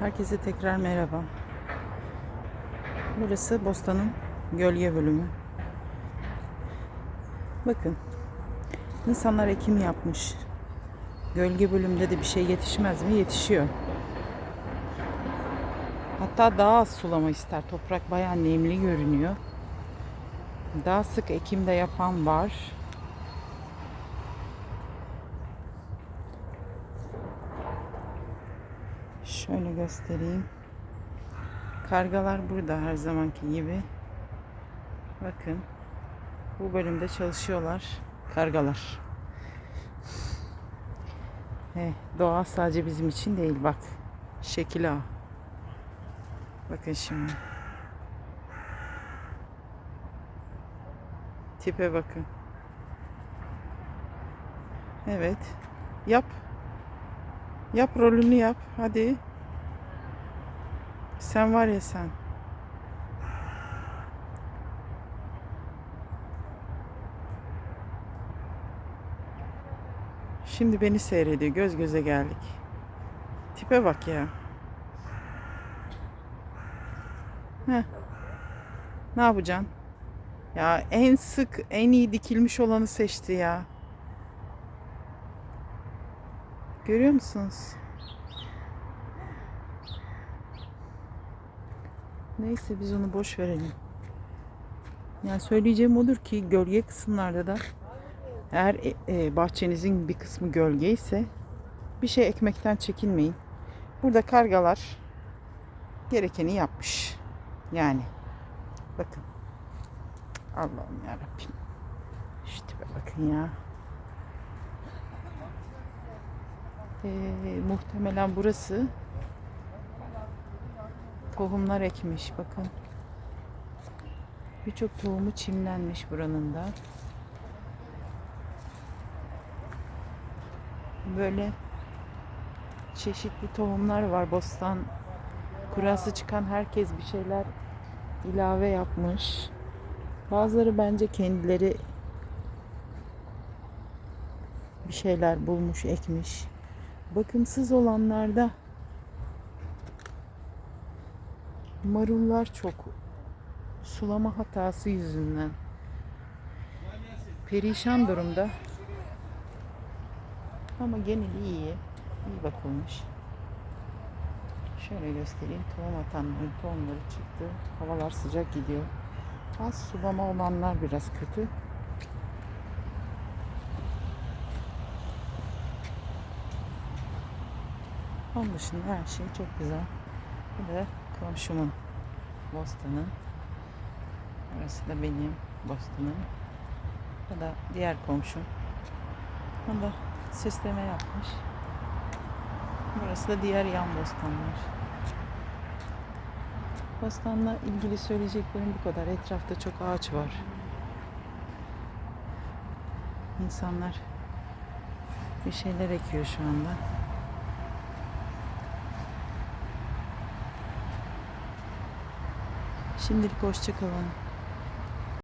Herkese tekrar merhaba. Burası Bostan'ın gölge bölümü. Bakın. insanlar ekim yapmış. Gölge bölümünde de bir şey yetişmez mi? Yetişiyor. Hatta daha az sulama ister. Toprak bayağı nemli görünüyor. Daha sık ekim de yapan var. Şöyle göstereyim. Kargalar burada her zamanki gibi. Bakın. Bu bölümde çalışıyorlar. Kargalar. He, doğa sadece bizim için değil bak. Şekil ağa. Bakın şimdi. Tipe bakın. Evet. Yap. Yap rolünü yap. Hadi. Sen var ya sen. Şimdi beni seyrediyor. Göz göze geldik. Tipe bak ya. Heh. Ne yapacaksın? Ya en sık, en iyi dikilmiş olanı seçti ya. Görüyor musunuz? Neyse biz onu boş verelim. Yani söyleyeceğim odur ki gölge kısımlarda da eğer e, e, bahçenizin bir kısmı gölge ise bir şey ekmekten çekinmeyin. Burada kargalar gerekeni yapmış. Yani bakın. Allah'ım yarabbim. Şu tipe bakın ya. Ee, muhtemelen burası tohumlar ekmiş bakın. Birçok tohumu çimlenmiş buranın da. Böyle çeşitli tohumlar var. Bostan kurası çıkan herkes bir şeyler ilave yapmış. Bazıları bence kendileri bir şeyler bulmuş, ekmiş. Bakımsız olanlarda marullar çok sulama hatası yüzünden perişan durumda. Ama geneli iyi. iyi bakılmış. Şöyle göstereyim. Tohum atanların tohumları çıktı. Havalar sıcak gidiyor. Az sulama olanlar biraz kötü. Onun dışında her şey çok güzel. Bu da komşumun bostanı. Burası da benim bostanım. Bu da diğer komşum. O da süsleme yapmış. Burası da diğer yan bostanlar. Bostanla ilgili söyleyeceklerim bu kadar. Etrafta çok ağaç var. İnsanlar bir şeyler ekiyor şu anda. Şimdilik hoşça kalın.